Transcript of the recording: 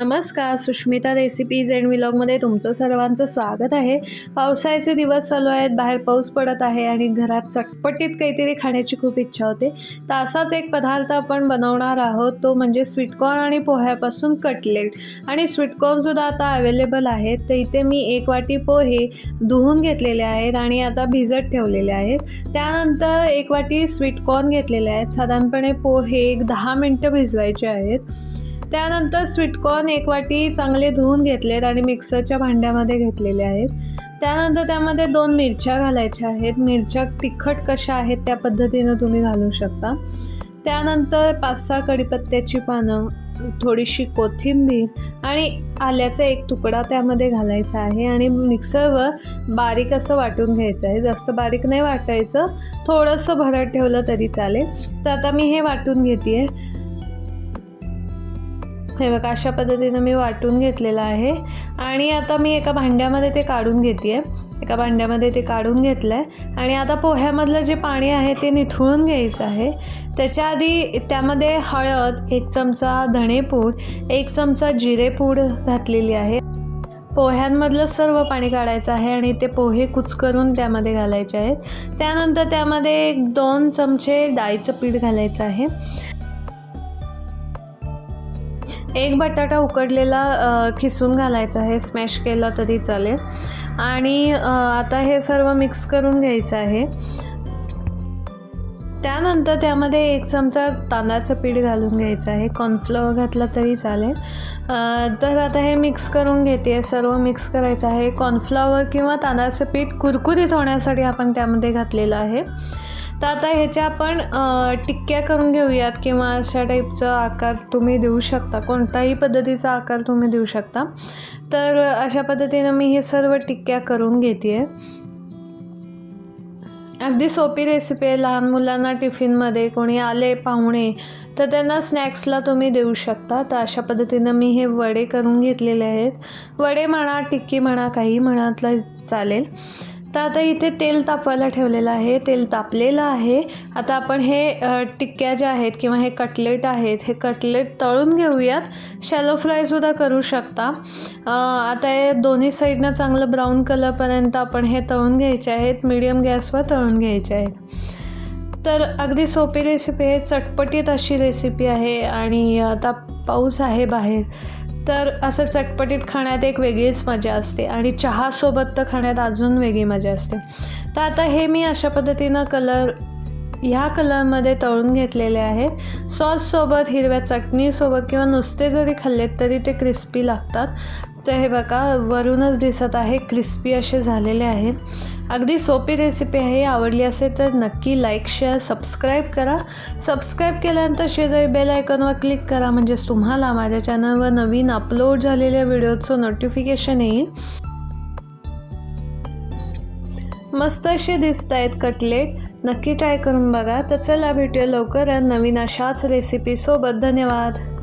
नमस्कार Sushmita recipes and व्लॉगमध्ये तुमचं सर्वांचं स्वागत आहे. पावसाळ्याचे दिवस चालू आहेत बाहेर पाऊस पडत आहे आणि घरात चटपटीत काहीतरी खाण्याची खूप इच्छा होते. तर असाच एक पदार्थ आपण बनवणार आहोत तो म्हणजे स्वीटकॉर्न आणि पोह्यापासून कटलेट आणि स्वीटकॉर्नसुद्धा आता अवेलेबल आहेत. तर इथे मी एक वाटी पोहे धुवून घेतलेले आहेत आणि आता भिजत ठेवलेले आहेत. त्यानंतर एक वाटी स्वीटकॉर्न घेतलेले आहेत. साधारणपणे पोहे एक दहा मिनटं भिजवायचे आहेत. त्यानंतर स्वीटकॉर्न एक वाटी चांगले धुवून घेतलेत आणि मिक्सरच्या भांड्यामध्ये घेतलेले आहेत. त्यानंतर त्यामध्ये दोन मिरच्या घालायच्या आहेत. मिरच्या तिखट कशा आहेत त्या पद्धतीनं तुम्ही घालू शकता. त्यानंतर पाच सहा कढीपत्त्याची पानं थोडीशी कोथिंबीर आणि आल्याचा एक तुकडा त्यामध्ये घालायचा आहे आणि मिक्सरवर बारीक असं वाटून घ्यायचं आहे. जास्त बारीक नाही वाटायचं. थोडंसं भरत ठेवलं तरी चालेल. तर आता मी हे वाटून घेते आहे हे बघा अशा पद्धतीनं मी वाटून घेतलेलं आहे. आणि आता मी एका भांड्यामध्ये ते काढून घेते आहे एका भांड्यामध्ये ते काढून घेतलं आहे आणि आता पोह्यामधलं जे पाणी आहे ते निथळून घ्यायचं आहे. त्याच्या आधी त्यामध्ये हळद एक चमचा धणेपूड एक चमचा जिरेपूड घातलेली आहे. पोह्यांमधलं सर्व पाणी काढायचं आहे आणि ते पोहे कुचकरून त्यामध्ये घालायचे आहेत. त्यानंतर त्यामध्ये एक दोन चमचे डाळीचं पीठ घालायचं आहे. एक बटाटा उकडलेला खिसून घालायचा आहे. स्मॅश केला तरी चालेल. आणि आता हे सर्व मिक्स करून घ्यायचं आहे. त्यानंतर त्यामध्ये एक चमचा तांदळाचं पीठ घालून घ्यायचं आहे. कॉर्नफ्लॉवर घातलं तरी चालेल. तर आता हे मिक्स करून घेते. सर्व मिक्स करायचं आहे. कॉर्नफ्लॉवर किंवा तांदळाचं पीठ कुरकुरीत होण्यासाठी आपण त्यामध्ये घातलेलं आहे. तर आता ह्याच्या आपण टिक्क्या करून घेऊयात किंवा अशा टाईपचा आकार तुम्ही देऊ शकता. कोणताही पद्धतीचा आकार तुम्ही देऊ शकता. तर अशा पद्धतीनं मी हे सर्व टिक्क्या करून घेते आहे अगदी सोपी रेसिपी आहे. लहान मुलांना टिफिनमध्ये कोणी आले पाहुणे तर त्यांना स्नॅक्सला तुम्ही देऊ शकता. तर अशा पद्धतीनं मी हे वडे करून घेतलेले आहेत. वडे म्हणा टिक्की म्हणा काही म्हणातलं चालेल. तर आता इथे तेल तापवायला ठेवलेलं आहे तेल तापलेलं आहे. आता आपण हे टिक्क्या ज्या आहेत किंवा हे कटलेट आहेत हे कटलेट तळून घेऊयात. शॅलो फ्रायसुद्धा करू शकता. आता हे दोन्ही साईडनं चांगलं ब्राऊन कलरपर्यंत आपण हे तळून घ्यायचे आहेत मिडियम गॅसवर तळून घ्यायचे आहेत. तर अगदी सोपी रेसिपी आहे चटपटीत अशी रेसिपी आहे आणि आता पाऊस आहे बाहेर. तर असं चटपटीत खाण्यात एक वेगळीच मजा असते आणि चहासोबत तर खाण्यात अजून वेगळी मजा असते. तर आता हे मी अशा पद्धतीनं कलर ह्या कलरमध्ये तळून घेतलेले आहेत. सॉससोबत हिरव्या चटणीसोबत किंवा नुसते जरी खाल्लेत तरी ते क्रिस्पी लागतात. तर हे बघा वरूनच दिसत आहे क्रिस्पी असे झालेले आहेत. अगदी सोपी रेसिपी आहे आवडली असेल तर नक्की लाईक शेअर सबस्क्राईब करा. सबस्क्राईब केल्यानंतर शेजारी बेल आयकॉनवर क्लिक करा म्हणजेच तुम्हाला माझ्या चॅनलवर नवीन अपलोड झालेल्या व्हिडिओचं नोटिफिकेशन येईल. मस्त असे दिसत आहेत कटलेट. नक्की ट्राय करून बघा. तर चला भेटूया लवकरच नवीन अशाच रेसिपीसोबत धन्यवाद.